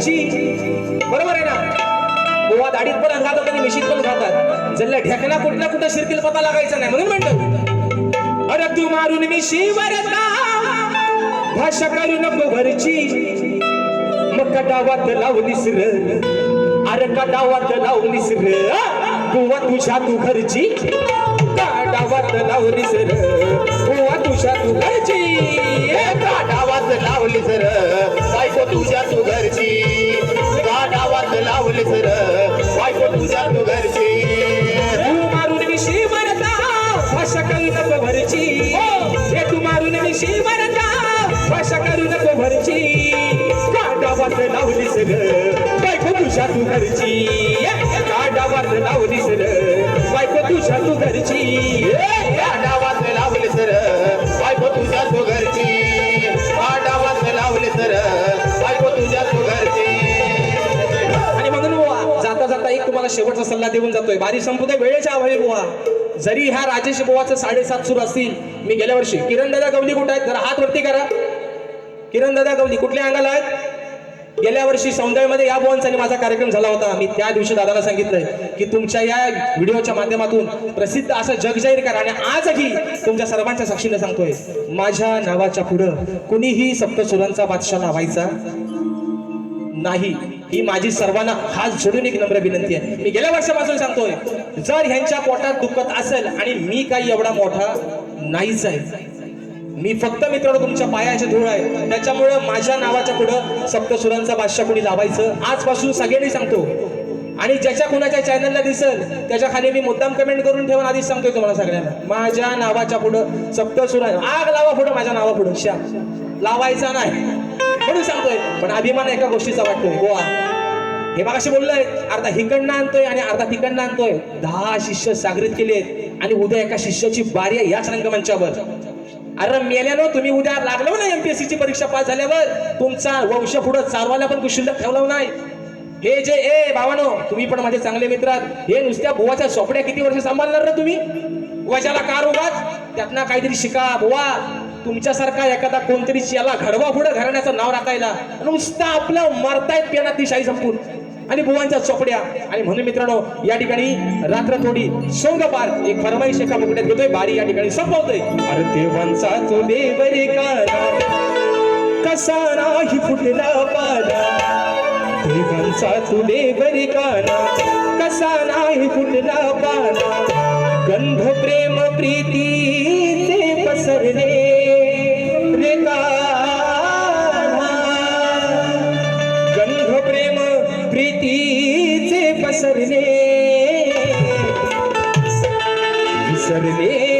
मिरची बरोबर आहे ना? गोवा दाढीत पण घालतात आणि मिशीत पण खातात. जल्ला ढेकणा कुठला कुठं शिरकील पता लागायचा नाही म्हणून म्हणतो अरे तू मारून मिशी शिवरता भाषा करू नको घरची मग कटावात लावली सिर अरे कटावात लावली सिर गोवा तुझ्या तू घरची. काटावात लावली र गोवा तुझ्या तू घरची. गाढावात लावली सर बायको तुझ्या करू नको भरची हे तू मारून मिशी मरता. भाषा करू नको भरची काटावात लावली र बायको तुझ्या तू घरची. काटावात लावली सर बायको तुझ्या तू घरची. गाढावात लावली सर बायको तुझ्या तू घरची. गाढावात लावली सर बायको तुझ्या तू घरची. आणि म्हणून बुवा जाता जाता एक तुम्हाला शेवटचा सल्ला देऊन जातोय. बारी संपू दे वेळेच्या अभावी बुवा. जरी ह्या राजेश बोवाचं साडेसात सुरू असतील मी गेल्या वर्षी. किरण दादा गवली कुठे आहेत? जरा हात वरती करा. किरण दादा गवली कुठल्या अंगाला आहेत? गेल्या वर्षी सौंदर्यमध्ये या बुवांचा माझा कार्यक्रम झाला होता. मी त्या दिवशी दादाला सांगितलंय की तुमच्या या व्हिडिओच्या माध्यमातून प्रसिद्ध असं जग जाहीर करा आणि आजही तुमच्या सर्वांच्या साक्षीने सांगतोय माझ्या नावाच्या पुढं कुणीही सप्तसुरांचा बादशाह लावायचा नाही. ही माझी सर्वांना हात जोडून एक नम्र विनंती आहे. मी गेल्या वर्षापासून सांगतोय जर ह्यांच्या पोटात दुखत असेल आणि मी काही एवढा मोठा नाहीच आहे. मी फक्त मित्रांनो तुमच्या पायाचे धूळ आहे. त्याच्यामुळं माझ्या नावाच्या पुढं सप्तसुरांचा बादशाह कोणी लावायचं? आजपासून सगळ्यांनी सांगतो. आणि ज्याच्या कुणाच्या चॅनलला दिसेल त्याच्याखाली मी मुद्दाम कमेंट करून ठेवून आधीच सांगतोय तुम्हाला सगळ्यांना. माझ्या नावाच्या पुढं सप्तसुरा आग लावा पुढं माझ्या नावा पुढं श्या लावायचा नाही. म्हणून सांगतोय पण अभिमान एका गोष्टीचा वाटतोय. गोवा. हे मगाशी बोललोय अर्धा हिकडनं आणतोय आणि अर्धा तिकडनं आणतोय. दहा शिष्य सागरित केलेत आणि उद्या एका शिष्याची बारी आहे याच रंगमंचावर. अरे मेल्यानो तुम्ही उद्या लागलो ना एमपीएससी ची परीक्षा पास झाल्यावर. तुमचा वंश पुढे चालवायला पण कुशिल्लक ठेवलं नाही. हे जे ए भावानो तुम्ही पण माझे चांगले मित्र हे नुसत्या बुवाच्या सोपड्या किती वर्ष सांभाळणार रे तुम्ही? वशाला कार उभाच त्यातनं काहीतरी शिका बुवा. तुमच्यासारखा एखादा कोणतरी याला घडवा पुढे घराण्याचं नाव राखायला नुसतं आपलं मरतायत पेना ती शाही संपून. आणि बुवांच्या चोपड्या. आणि म्हणून मित्रांनो या ठिकाणी रात्र थोडी सोंग पार. एक फरमाईश एका मुकड्यात घेतोय बारी या ठिकाणी संपवतोय. अरे देवांचा तो देवरे काना कसा नाही फुटला पाला. देवांचा तू देवरे काना कसा नाही फुटला पाला. गंध प्रेम प्रीतीचे पसरले. रे गंध प्रेम प्रीतीचे पसरले. विसरले.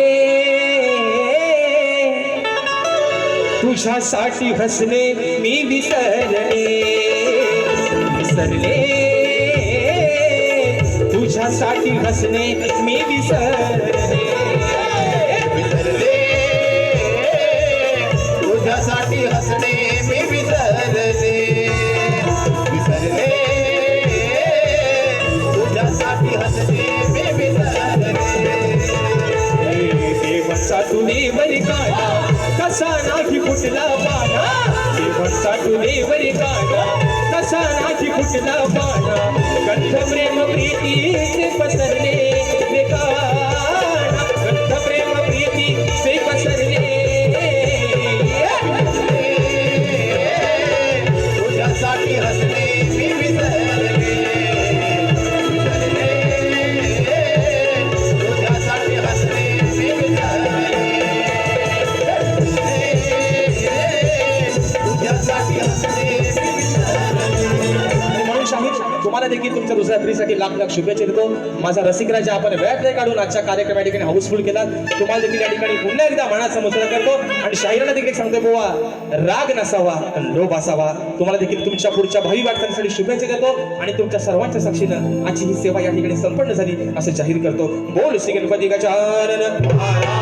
तुझ्यासाठी हसले मी विसरले. विसरले. तुझ्यासाठी हसणे मी विसरले. विसरले. तुझ्यासाठी हसणे मी विसरले. विसरले. तुझ्यासाठी हसणे मी विसरले. देवाचा तुने बरी काढा. कसा नाही फुटला पाना देवाचा तुने बरी काढा. सणाची फुटला पाना कंठ प्रेम प्रीतीचे पसरले तुम्हाला देखील तुमच्या दुसऱ्या फ्रीसाठी लाख लाख शुभेच्छा देतो. माझा रसिकराजा आपण वेळात वेळ काढून आजच्या कार्यक्रम या ठिकाणी हाऊसफुल केला तुम्हाला देखील या ठिकाणी पुन्हा एकदा मनाचा मुसळा करतो. आणि शाहिरांना देखील सांगतो बोवा राग नसावा लोभ असावा. तुम्हाला देखील तुमच्या पुढच्या भावी वाटचालीसाठी शुभेच्छा देतो. आणि तुमच्या सर्वांच्या साक्षीनं आजची ही सेवा या ठिकाणी संपन्न झाली असं जाहीर करतो. बोल श्री गणपती गजानन महाराज.